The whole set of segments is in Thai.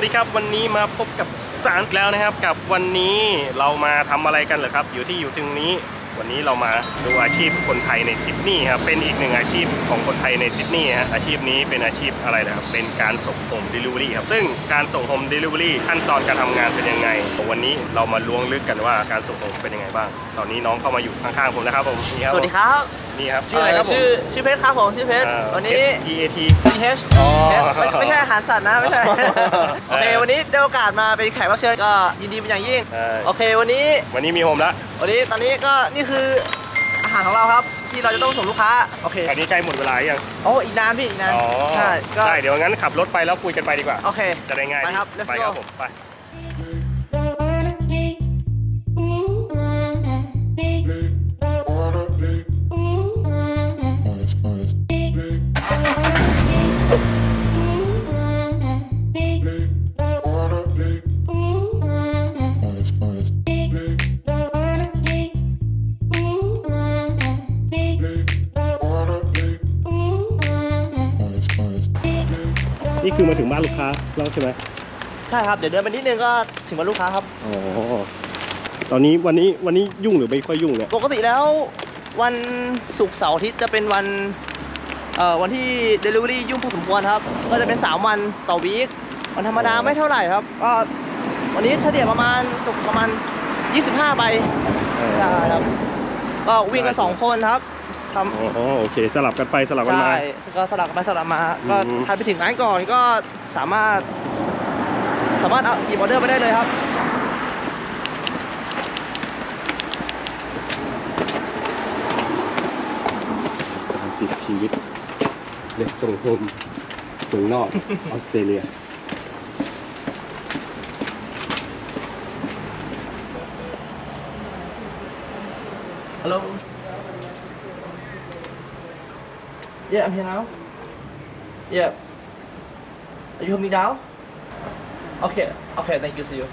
วัสดีครับวันนี้มาพบกับสารแล้วนะครับ กับวันนี้เรามาทำอะไรกันเหรอครับ อยู่ที่อยู่ตรงนี้ วันนี้เรามาดูอาชีพคนไทยในซิดนีย์ครับเป็นอีกหนึ่งอาชีพของคนไทยในซิดนีย์ฮะอาชีพนี้เป็นอาชีพอะไรนะครับเป็นการส่งโฮมเดลิเวอรี่ครับซึ่งการส่งโฮมเดลิเวอรี่ขั้นตอนการทำงานเป็นยังไงวันนี้เรามาล้วงลึกกันว่าการส่งโฮมเป็นยังไงบ้าง ตอนนี้น้องเข้ามาอยู่ข้างๆผมนะครับผมสวัสดีครับ นี่ครับ ชื่ออะไรครับผม ชื่อชื่อเพชรครับผมชื่อเพชรอ่า วันนี้ P A T CH อ๋อไม่ไม่ใช่อาหารสัตว์นะไม่ใช่โอเคเออวันนี้ได้โอกาสมาเป็นแขกรับเชิญก็ยินดีเป็นอย่างยิ่งใช่ โอเควันนี้วันนี้มีโฮมแล้ววันนี้ตอนนี้ก็นี่คืออาหารของเราครับ ที่เราจะต้องส่งลูกค้าโอเคตอนนี้ใกล้หมดเวลายังโอ้อีกนานพี่อีกนานอ๋อใช่ก็ได้เดี๋ยวงั้นขับรถไปแล้วคุยกันไปดีกว่า โอเค จะได้ง่ายไปดีครับ let's ไป go ครับผมไป ใช่ไหมใช่ครับ เดี๋ยวเดินไปนิดนึงก็ถึงวันลูกค้าครับ อ๋อตอนนี้วันนี้วันนี้ยุ่งหรือไม่ค่อยยุ่งเนี่ยปกติแล้ววันศุกร์เสาร์อาทิตย์จะเป็นวันเอ่อวันที่ Delivery ยุ่งพอสมควรครับ ก็จะเป็น 3 วันต่อวีควันธรรมดาไม่เท่าไหร่ครับก็วันนี้เฉลี่ยประมาณตกประมาณ 25ใบใช่ครับก็วิ่งกัน2คนครับ ทอ๋อโอเคสลับกันไปสลับำกันใช่มาก็สลับไปสลับมา ก็อืม ใครไปถึงร้านก่อนก็สามารถ สามารถเอาหยิบออเดอร์ไปได้เลยครับการติดชีวิตเด็กส่งโฮมเมืองนอก ออสเตรเลีย Hello. Yeah, I'm here now. Yeah. Are you coming down? Okay. Okay. Thank you. See you.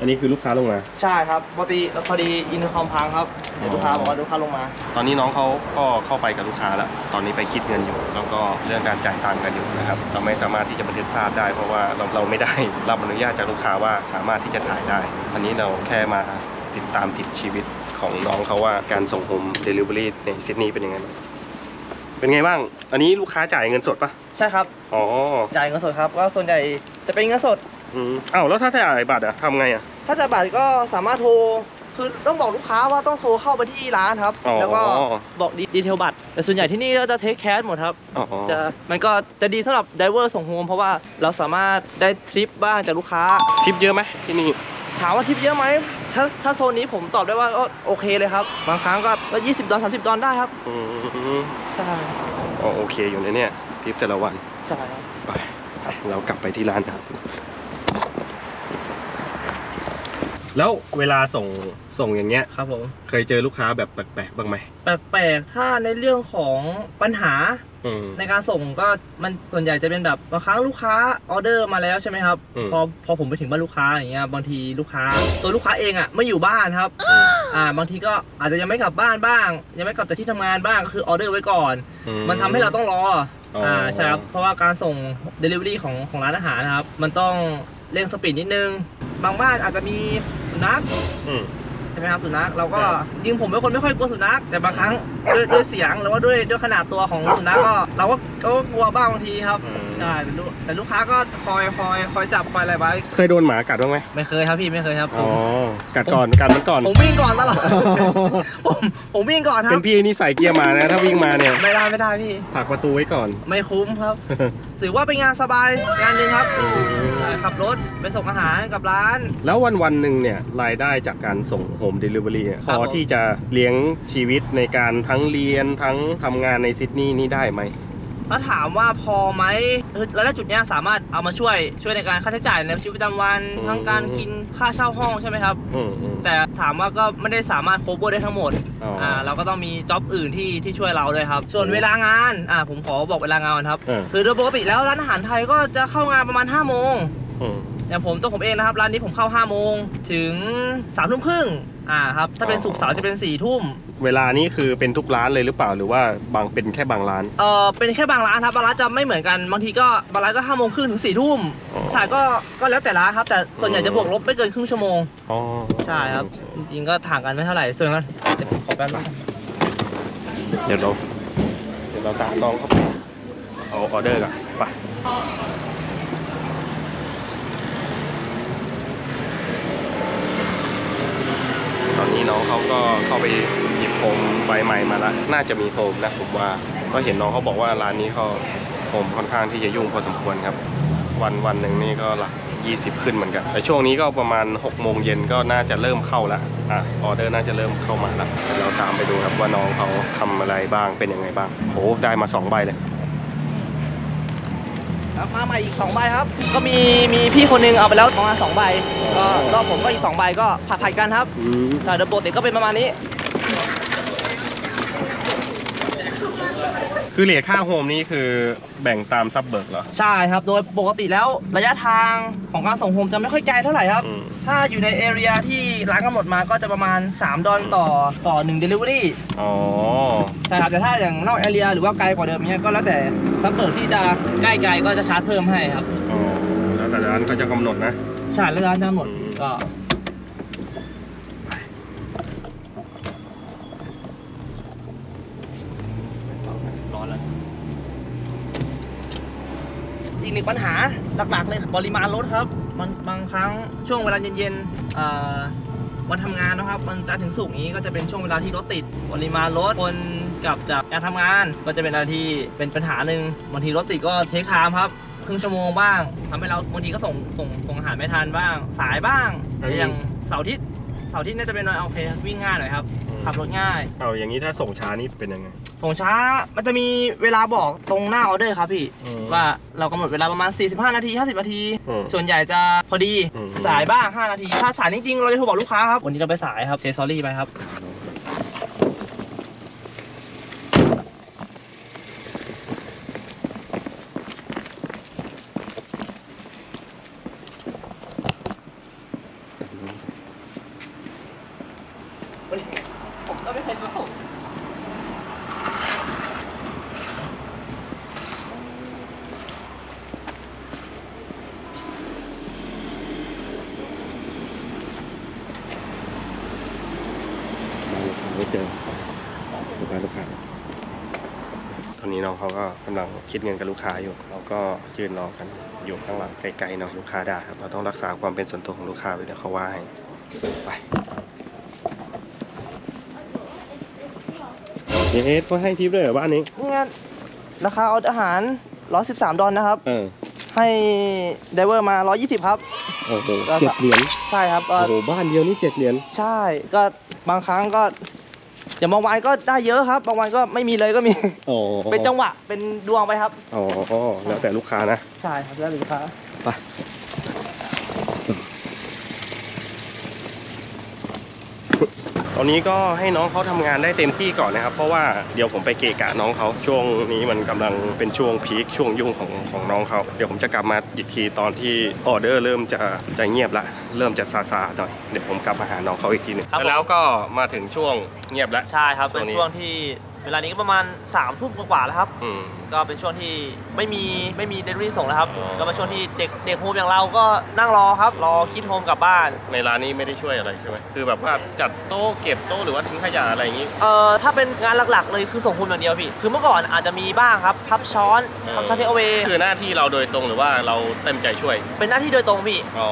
อันนี้คือลูกค้าลงมา ใช่ครับปกติพอดีอินเตอร์คอมพังครับเดี๋ยวลูกค้าบอกว่าลูกค้าลงมา ตอนนี้น้องเขาก็เข้าไปกับลูกค้าแล้ว ตอนนี้ไปคิดเงินอยู่ แล้วก็เรื่องการจ่ายตังค์กันอยู่นะครับ เราไม่สามารถที่จะบันทึกภาพได้ เพราะว่าเราเราไม่ได้รับอนุญาตจากลูกค้าว่าสามารถที่จะถ่ายได้ อันนี้เราแค่มาติดตามติดชีวิต ของน้องเขาว่าการส่งโฮมเดลิเวอรี่ในซิดนีย์เป็นยังไงบ้างเป็นไงบ้าง อันนี้ลูกค้าจ่ายเงินสดปะใช่ครับอ๋อจ่ายเงินสดครับก็ส่วนใหญ่จะเป็นเงินสดอืมอ้าวแล้วถ้าจ่ายบัตรอะทำไงอะถ้าจ่ายบัตรก็สามารถโทรคือต้องบอกลูกค้าว่าต้องโทรเข้าไปที่ร้านครับอ๋อแล้วก็บอกดีเทลบัตรแต่ส่วนใหญ่ที่นี่ก็จะเทคแคสหมดครับอ๋อจะมันก็จะดีสำหรับไดเวอร์ส่งโฮมเพราะว่าเราสามารถได้ทริปบ้างจากลูกค้าทิปเยอะไหมที่นี่ ถามว่าทริปเยอะไหมถ้าถ้าโซนนี้ผมตอบได้ว่าก็โอเคเลยครับ บางครั้งก็ก็20ดอล30ดอลได้ครับ อืมใช่อ๋อโอเคอยู่นะเนี่ยทิปแต่ละวัน ใช่ครับ ไป เรากลับไปที่ร้านนะครับ แล้วเวลาส่งส่งอย่างเงี้ย ครับผม เคยเจอลูกค้าแบบแปลกๆบ้างไหมแปลกๆถ้าในเรื่องของปัญหาอืม ในการส่งก็มันส่วนใหญ่จะเป็นแบบบางครั้งลูกค้าออเดอร์มาแล้วใช่ไหมครับ อืม พอพอผมไปถึงบ้านลูกค้าอย่างเงี้ยบางทีลูกค้าตัวลูกค้าเองอะไม่อยู่บ้านครับอืมอ่าบางทีก็อาจจะยังไม่กลับบ้านบ้าง ยังไม่กลับจากที่ทำงานบ้างก็คือออเดอร์ไว้ก่อน อื มันทำให้เราต้องรออ๋ออ่อ่าใช่ครับเพราะว่าการส่ง Delivery ของของร้านอาหารนะครับ มันต้อง เร่งสปีดนิดนึง บางบ้านอาจจะมีสุนัขอืม ใช่ไหมครับสุนัขเราก็ครับจริงผมเป็นคนไม่ค่อยกลัวสุนัขแต่บางครั้งด้วยด้วยเสียงหรือว่าด้วยด้วยขนาดตัวของสุนัขก็เราก็ก็กลัวบ้างบางทีครับใช่แต่ลูกแต่ลูกค้าก็คอยคอยคอยจับคอยอะไรไว้เคยโดนหมากัดบ้างไหมไม่เคยครับพี่ไม่เคยครับผอ๋อ มกัดก่อน กัดมันก่อน ผมวิ่งก่อนตลอดผมผมวิ่งก่อนครัเป็บนพี่นี่ใส่เกียร์มานะ ถ้าวิ่งมาเนี่ยไม่ได้ไม่ได้พี่ ผลักประตูไว้ก่อน ไม่คุ้มครับ ถือว่าเป็นงานสบายงานหนึ่งครับใช่ ขับรถไปส่งอาหารกับร้าน แล้ววันวันๆหนึ่งเนี่ยรายได้จากการส่งโฮมเดลิเวอรี่พครับอผม ที่จะเลี้ยงชีวิตในการทั้งเรียนทั้งทำงานในซิดนีย์นี่ได้ไหม ถ้าถามว่าพอไหมคือรายได้จุดเนี้ยสามารถเอามาช่วยช่วยในการค่าใช้จ่ายในชีวิตประจำวันอืม ทั้งการกินค่าเช่าห้องใช่ไหมครับ อืมอืมแต่ถามว่าก็ไม่ได้สามารถโคเวอร์ได้ทั้งหมดอ๋ออ่่าเราก็ต้องมีจ็อบอื่นที่ที่ช่วยเราด้วยครับ ส่วนเวลางานอ่าผมขอบอกเวลางานก่อนครับ เออคือโดยปกติแล้วร้านอาหารไทยก็จะเข้างานประมาณ5โมง อืมอย่างผมตัวผมเองนะครับร้านนี้ผมเข้า5โมงถึง3ทุ่มครึ่งอ่าครับถ้าเป็นศุกร์เสาร์จะเป็น4ทุ่มเวลานี้คือเป็นทุกร้านเลยหรือเปล่าหรือว่าบางเป็นแค่บางร้านเออเป็นแค่บางร้านครับบางร้านจะไม่เหมือนกันบางทีก็บางร้านก็5โมงครึ่งถึง4ทุ่มอ๋อใช่ก็ก็แล้วแต่ร้านครับ แต่ส่วนใหญ่จะบวกลบไม่เกินครึ่งชั่วโมงอ๋อใช่ครับจริงๆก็ต่างกันไม่เท่าไหร่ส่วนนั้นเดี๋ยวผมขอแป๊บนึงเดี๋ยวเราเดี๋ยวเราตามน้องเขาไปเอาออเดอร์ก่อนไปตอ นี้น้องเขาก็เข้าไปหยิบโฮมใบใหม่มาแล้วน่าจะมีโฮมนะผมว่าก็เห็นน้องเขาบอกว่าร้านนี้เขาโฮมค่อนข้างที่จะยุ่งพอสมควรครับ วันวันหนึ่งนี่ก็หลัก20 ขึ้นเหมือนกัน แต่ช่วงนี้ก็ประมาณ6โมงเย็นก็น่าจะเริ่มเข้าล้วอะออเดอร์น่าจะเริ่มเข้ามาล้วเราตามไปดูครับว่าน้องเขาทำอะไรบ้างเป็นยังไงบ้างโอ้ได้มา2ใบเลย ครับมาใหม่อีก2ใบครับ ก็มีมีพี่คนหนึงเอาไปแล้วประมาณ2ใบก็รอบผมก็อีก2ใบก็ผัดผัดกันครับอืม ใช่โดยปกติก็เป็นประมาณนี้ คือเหรียญค่าโฮมนี่คือแบ่งตามซับเบิร์กเหรอ ใช่ครับ โดยปกติแล้วระยะทางของการส่งโฮมจะไม่ค่อยไกลเท่าไหร่ครับ อืม ถ้าอยู่ในเอเรียที่ร้านกำหนดมาก็จะประมาณ 3 ดอลต่อต่อ1 Delivery อ๋อ ใช่ครับ แต่ถ้าอย่างนอกเอเรียหรือว่าไกลกว่าเดิมเนี้ยก็แล้วแต่ซับเบิร์กที่จะใกล้ไกลก็จะชาร์จเพิ่มให้ครับ อ๋อ แล้วแต่ร้านก็จะกำหนดนะ ใช่แล้วร้านจะหมดอืมก็ร้อนแล้ว อีกหนึ่งปัญหาหลักๆ เลยปริมาณรถครับมันบางครั้งช่วงเวลาเย็นๆวันทำงานนะครับวันจันทร์ถึงศุกร์นี้ก็จะเป็นช่วงเวลาที่รถติดปริมาณรถคนกลับจากการทำงานก็จะเป็นอะไรที่เป็นปัญหาหนึ่งบางทีรถติดก็เทคไทม์ครับครึ่งชั่วโมงบ้างทำให้เราบางทีก็ส่งส่งส่งอาหารไม่ทันบ้าง สายบ้างอือย่างเสาร์อาทิตย์ เสาร์อาทิตย์เนี่ยจะเป็นวันโอเควิ่งง่ายหน่อยครับอืมขับรถง่าย เอาอย่างนี้ถ้าส่งช้านี่เป็นยังไง ส่งช้ามันจะมีเวลาบอกตรงหน้าออเดอร์ครับพี่ อืมว่าเรากำหนดเวลาประมาณ 45 นาที 50 นาที อืมส่วนใหญ่จะพอดีอืม สายบ้าง 5 นาที ถ้าสายจริงๆ เราจะโทรบอกลูกค้าครับ วันนี้เราไปสายครับเซซอรี่ไปครับ ผมก็ไม่เคยรู้ไม่เจอสุดท้ายลูกค้าตอนนี้น้องเขาก็กำลังคิดเงินกับลูกค้าอยู่เราก็ยืนรอกันอยู่ข้างหลังไกลๆหน่อยลูกค้าด่าครับเราต้องรักษาความเป็นส่วนตัวของลูกค้าไว้เดี๋ยวเขาว่าให้ไป เย้ต้องให้ทิปด้วยเหรอบ้านนี้นี่ไงราคาอาหาร 113 ดอลนะครับ เออให้ไดเวอร์มา 120 ครับ โอ้โหก็เจ็ดเหรียญใช่ครับก็โอ้โหบ้านเดียวนี่เจ็ดเหรียญใช่ก็บางครั้งก็อย่างบางวันก็ได้เยอะครับบางวันก็ไม่มีเลยก็มี โอ้เป็นจังหวะเป็นดวงไปครับ อ๋อแล้วแต่ลูกค้านะ ใช่ครับแล้วลูกค้า ไป อนนี้ก็ให้น้องเขาทำงานได้เต็มที่ก่อนนะครับ เพราะว่าเดี๋ยวผมไปเกะกะน้องเขาช่วงนี้มันกำลังเป็นช่วงพีคช่วงยุ่งของของน้องเขาเดี๋ยวผมจะกลับมาอีกทีตอนที่ออเดอร์เริ่มจะจะเงียบละเริ่มจะซาซาๆหน่อยเดี๋ยวผมกลับมาหาน้องเขาอีกทีหนึงครับผมแล้วก็มาถึงช่วงเงียบแล้วใช่ครับเป็นช่วงนี้ช่วงที่เวลานี้ก็ประมาณ3ามทุ่มกว่าๆแล้วครับอืม ก็เป็นช่วงที่ไม่มีไม่มีเดลิเวอรี่ส่งแล้วครับ อ๋อ ก็เป็นช่วงที่เด็กเด็กโฮมอย่างเราก็นั่งรอครับ รอคิดโฮมกลับบ้าน ในร้านนี้ไม่ได้ช่วยอะไรใช่ไหมคือแบบว่าจัดโต๊ะเก็บโต๊ะหรือว่าทิ้งขยะอะไรอย่างนี้ เอ่อถ้าเป็นงานหลักๆ เลยคือส่งโฮมอย่างเดียวพี่ คือเมื่อก่อนอาจจะมีบ้างครับพับช้อนพับช้อนเทคเอาเวคือหน้าที่เราโดยตรงหรือว่าเราเต็มใจช่วย เป็นหน้าที่โดยตรงพี่ อ๋อ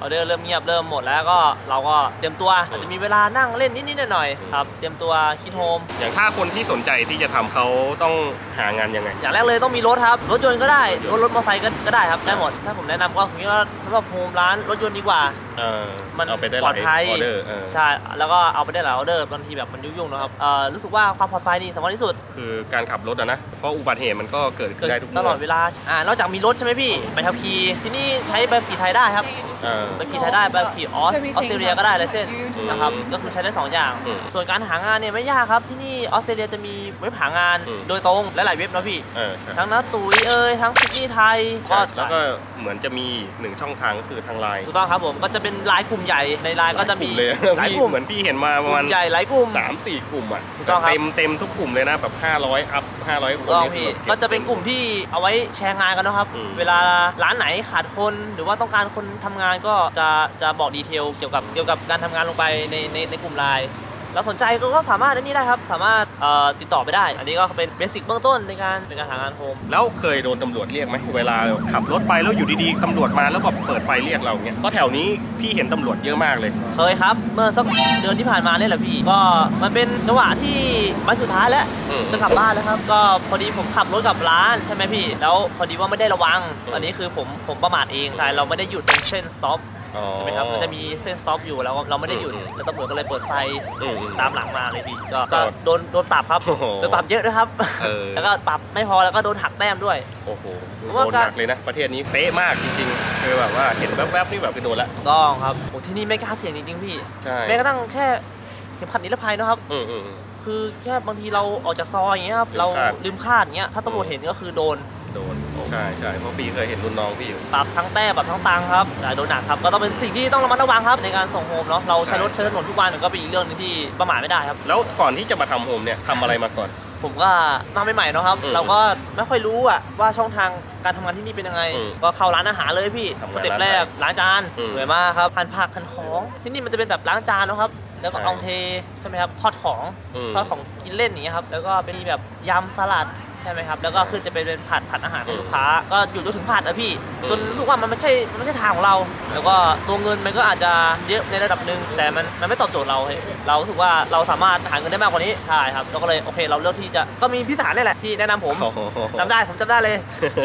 ออเดอร์เริ่มเงียบเริ่มหมดแล้วก็เราก็เตรียมตัวอาจจะมีเวลานั่งเล่นนิดๆหน่อยๆครับ เตรียมตัวคิดโฮมอย่างถ้าคนที่สนใจที่จะทำเขาต้องหางานยังไงอย่างแรกเลยต้องมีรถครับ รถยนต์ก็ได้ รถรถมอเตอร์ไซค์ก็ก็ได้ครับได้หมด ถ้าผมแนะนำก็ผมคิดว่าสำหรับโฮมร้านรถยนต์ดีกว่า เออมันเอาไปได้หปลลาอยดภัยออเดอร์เออใช่แล้วก็เอาไปได้หลายออเดอร์บางทีแบบมันยุ่งๆนะครับเอ่อรู้สึกว่าความปลอดภัยนี่สำคัญที่สุดคือการขับรถอะนะเพราะอุบัติเหตุมันก็เกิดขึ้เกินดได้ทุกตเมื่ลอดเวลาอ่านอกจากมีรถใช่ไหมพี่ใบขับขี่ที่นี่ใช้ใบขับขี่ไทยได้ครับเออ ใบขับขี่ไทยได้ใบขับขี่ออสออสเตรเลียก็ได้เลยเส้นอืมนะครับ ก็คือใช้ได้สองอย่าง อืมส่วนการหางานเนี่ยไม่ยากครับ ที่นี่ออสเตรเลียจะมีเว็บหางานอืม โดยตรงและหลายเว็บนะพี่ เออใช่ทั้งนัตุ๋ยเอ้ยทั้งซิดนีย์ไทยใช่แล้วก็เหมือนจะมีหนึ่งช่องทางก็คือทางไลน์ ถูกต้องครับผม ก็จะเป็นไลน์กลุ่มใหญ่ในไลน์ก็จะมีเลยหลายพี่กลุ่มเหมือนพี่เห็นมาประมาณกลุ่มใหญ่หลายกลุ่มสามสี่กลุ่มอะถูกต้องครับเต็มเต็มทุกกลุ่มเลยนะแบบ500อัพ500คถูนกต้องนี่พี่คือแบบก็จะเป็นกลุ่มที่เอาไว้แชร์งานกันนะครับอืมเวลาร้านไหนขาดคนหรือว่าต้องการคนทำงานก็จะจะบอกดีเทลเกี่ยวกับเกี่ยวกับการทำงานลงไปในในในกลุ่มไลน์ เราสนใจก็ก็สามารถอันนี้ได้ครับ สามารถเอ่อติดต่อไปได้ อันนี้ก็เป็นเบสิกเบื้องต้นในการในการหางานโฮมแล้วเคยโดนตำรวจเรียกไหมเวลาขับรถไปแล้วอยู่ดีๆตำรวจมาแล้วแบบเปิดไฟเรียกเราเงี้ยเพราะแถวนี้พี่เห็นตำรวจเยอะมากเลย เคยครับ เมื่อสักเดือนที่ผ่านมาเนี่ยแหละพี่ ก็มันเป็นจังหวะที่วันสุดท้ายแล้วอืมจะกลับบ้านแล้วครับ ก็พอดีผมขับรถกลับร้านใช่ไหมพี่ แล้วพอดีว่าไม่ได้ระวังอืมอันนี้คือผมผมประมาทเองใช่เราไม่ได้หยุดตรงเส้นสต็อป อ๋อ ใช่ไหมครับมันจะมีเส้นสต็อปอยู่แล้วเราไม่ได้หยุดอืม แล้วตำรวจก็เลยเปิดไฟอืมอืมตามหลังมาเลยพี่ก็ก็ก็โดนโดนปรับครับโอ้โห โดนปรับเยอะด้วยครับ เออแล้วก็ปรับไม่พอแล้วก็โดนหักแต้มด้วย โอ้โหเพราะโดว่านหการนักเลยนะ ประเทศนี้เป๊ะมากจริงๆคือแบบว่าเห็นแวบๆนี่แบบคือโดนละถูกต้องครับโอ้ที่นี่ไม่กล้าเสี่ยงจริงๆพี่ใช่แม้กระทั่งแค่เข็มขัดนิรภัยนะครับ อืมอืมอืมคือแค่บางทีเราออกจากซอยอย่างเงี้ยครับลืมเราคาด ลืมคาดอย่างเงี้ยถ้าตำรวจเห็นก็คือโดน โดนใช่ใช่เพราะพี่เคยเห็นรุ่นน้องพี่อยู่ ปรับทั้งแต้มปรับทั้งตังค์ครับแต่โดนหนักครับก็ต้องเป็นสิ่งที่ต้องระมัดระวังครับในการส่งโฮมเนาะเราใช้รถใช่ใช้ถนนทุกวันมันก็เป็นอีกเรื่องหนึงที่ประมาทไม่ได้ครับ แล้วก่อนที่จะมาทำโฮมเนี่ยทำอะไรมาก่อน ผมก็มาใหม่ๆเนาะครับ อืมเราก็ไม่ค่อยรู้อะว่าช่องทางการทำงานที่นี่เป็นยังไง อืมก็เข้าร้านอาหารเลยพี่ทำงานสเต็ปแรกล้างจานอืมสวยมากครับหั่นผักหั่นของที่นี่มันจะเป็นแบบล้างจานเนาะครับแล้วก็ใช่เอาเทใช่ไหมครับทอดของอืม ทอดของกินเล่นอย่างเงี้ยครับแล้วก็เป็นแบบยำสลัดใช่ไหมครับแล้วก็ขึ้นจะเป็นเป็นผัดผัดอาหารให้อืมลูกค้า ก็อยู่จนถึงผัดอะพี่อืมจนรู้สึกว่ามันไม่ใช่มันไม่ใช่ทางของเรา แล้วก็ตัวเงินมันก็อาจจะเยอะในระดับหนึ่งแต่มันมันไม่ตอบโจทย์เราเฮ้ยเรารู้สึกว่าเราสามารถหาเงินได้มากกว่านี้ใช่ครับเราก็เลยโอเคเราเลือกที่จะก็มีพี่ฐานนี่แหละที่แนะนำผมโอ้โหจำได้ผมจำได้เลย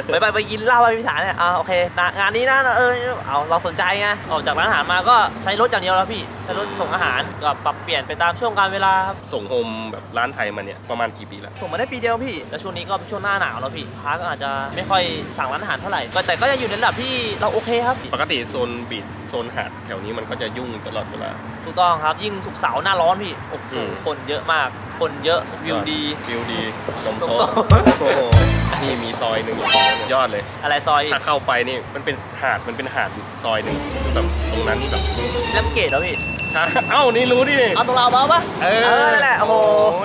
ไปไปไปกินเหล้าไปพิธานเนี่ยอ่าโอเคนะงานนี้นะเออเอาเราสนใจไงออกจากร้านอาหารมาก็ใช้รถอย่างเดียวแล้วพี่ใช้รถส่งอาหารก็ปรับเปลี่ยนไปตามช่วงการเวลาครับส่งโฮมแบบร้านไทยมาเนี่ยประมาณกี่ปีแล้วส่งมาได้ปีเดียวพี่ แล้วช่วงนี้ก็เป็นช่วงหน้าหนาวแล้วพี่ค้าก็อาจจะไม่ค่อยสั่งร้านอาหารเท่าไหร่ก็แต่ก็ยังอยู่ในระดับที่เราโอเคครับ ปกติโซนบีดโซนหาดแถวนี้มันก็จะยุ่งตลอดเวลา ถูกต้องครับยิ่งสุกร์เสาร์หน้าร้อนพี่โอ้โหอืม คนเยอะมาก คนเยอะวิวดี วิวดีลมลมโต๊ะโต๊ะ โอ้โหนี่มีซอยหนึ่งยอดเลย อะไรซอยถ้าเข้าไปนี่มันเป็นหาดมันเป็นหาดอยู่ซอยหนึ่งแบบตรงนั้นนี่แบบแลมเกตเหรอพี่ใช่เอ้านี่รู้ดิ เอาตรงเราเบาปะนั่นแหละโอ้โห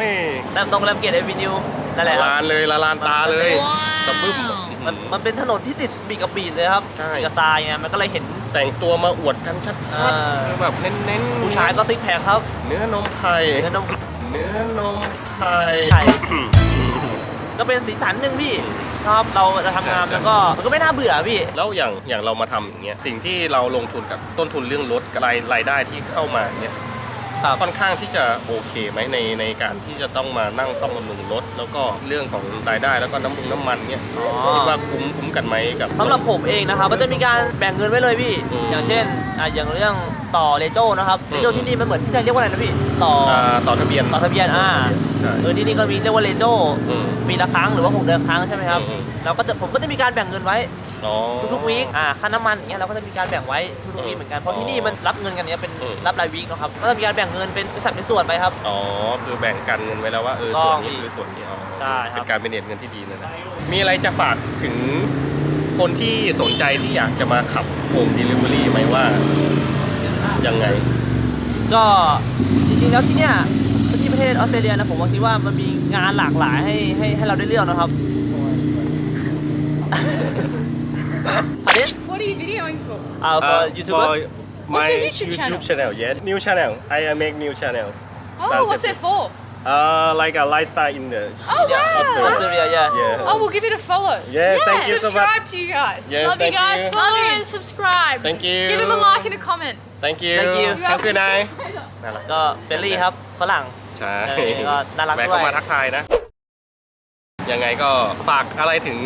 ยแลมตรงแลมเกตเอวินิว นั่นแหละละครับลานเลยละลานตาเลยสะบึ้ม มันมันเป็นถนนที่ติดบีกับบีดเลยครับใช่ บีกับทรายไงมันก็เลยเห็น แต่งตัวมาอวดกันชัดอ่า ๆคือแบบเน้นๆผู้ชายก็ซิกแพคครับเนื้อนมไข่เงินนม เนื้อนมไข่ไข่ ก็เป็นสีสันหนึ่งพี่ครับเราจะทำงานมันก็มันก็ไม่น่าเบื่อพี่ แล้วอย่างอย่างเรามาทำอย่างเงี้ยสิ่งที่เราลงทุนกับต้นทุนเรื่องรถกับรายรายได้ที่เข้ามาเนี่ย ครับค่อนข้างที่จะโอเคไหมในในการที่จะต้องมานั่งซ่อมบำรุงรถ แล้วก็เรื่องของรายได้แล้วก็น้ำมันน้ำมันเนี่ยอ๋อ คิดว่าคุ้มคุ้มกันไหมกับ สำหรับผมเองนะครับก็จะมีการแบ่งเงินไว้เลยพี่ อืมอย่างเช่นอะอย่างเรื่องต่อเลโจนะครับอืม เลโจที่นี่มันเหมือนที่เราเรียกว่าอะไรนะพี่ต่อออ่าต่อทะเบียนต่อทะเบียนอ่าใช่เออที่นี่ก็มีเรียกว่าเลโจ อืม ปีละครั้งหรือว่าหกเดือนครั้งใช่ไหมครับอืม เราก็จะผมก็จะมีการแบ่งเงินไว้อ๋อ ทุกๆวีคอ่าค่าน้ำมันอย่างเงี้ยเราก็จะมีการแบ่งไว้ทุกๆวีคเหมือนกันเพราะที่นี่มันรับเงินกันเนี้ยเป็นอืมรับรายวีคเนอะครับก็จะมีการแบ่งเงินเป็นสัดเป็นส่วนไปครับ อ๋อคือแบ่งกันเงินไว้แล้วว่าเออต้ส่วอนงนี้คือส่วนนี้อ๋อใช่ครับเป็นการเป็นเงินที่ดีนะนะมีอะไรจะฝากถึงคนที่สนใจที่อยากจะมาขับโฮมเดลิเวอรี่ไหมว่ายังไง ก็จริงๆแล้วที่เนี้ยที่ประเทศออสเตรเลียนะผมว่าคิดว่ามันมีงานหลากหลายให้ให้ให้เราได้เลือกนะครับ อันนี้ What are you videoing for? อ่า for YouTuber for What's my your YouTube channel? channel yes new channel I make new channel Oh, what's it for? uh like a lifestyle in the Oh, wow. Australia yeah yeah Oh, we'll give it a follow. Yeah, thank you so much. Subscribe to you guys. Yeah, Love thank you guys. you. Follow and subscribe. thank you Give him a like and a comment. thank you Thank you. have a good night น่ารักก็เบลลี่ครับฝรั่งใช่เออก็น่ารักแวะด้วยเข้ามาทักทายนะ ยังไงก็ฝากอะไรถึง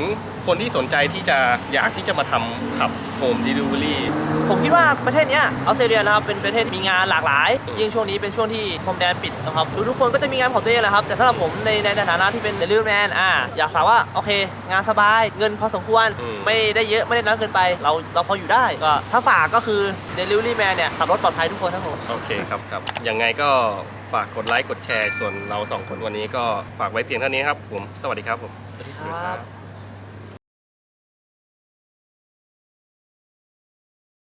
คนที่สนใจที่จะอยากที่จะมาทำขับโฮมดิลิเวอรี่ ผมคิดว่าประเทศเนี้ยออสเตรเลียนะครับเป็นประเทศที่มีงานหลากหลายอืมยิ่งช่วงนี้เป็นช่วงที่พรมแดนปิดนะครับทุกๆคนก็จะมีงานของตัวเองแหละครับ แต่สำหรับผมในในฐานะที่เป็นเดลิเวอรี่แมนอ่าอยากถามว่าโอเค งานสบายเงินพอสมควรอืม ไม่ได้เยอะไม่ได้น้อยเกินไป เราเราพออยู่ได้ก็ถ้าฝากก็คือเดลิเวอรี่แมนเนี่ยขับรถปลอดภัยทุกคนครับผม โอเคครับครับยังไงก็ฝากกดไลค์กดแชร์ ส่วนเราสองคนวันนี้ก็ฝากไว้เพียงเท่านี้ครับผม สวัสดีครับผม สวัสดีครับ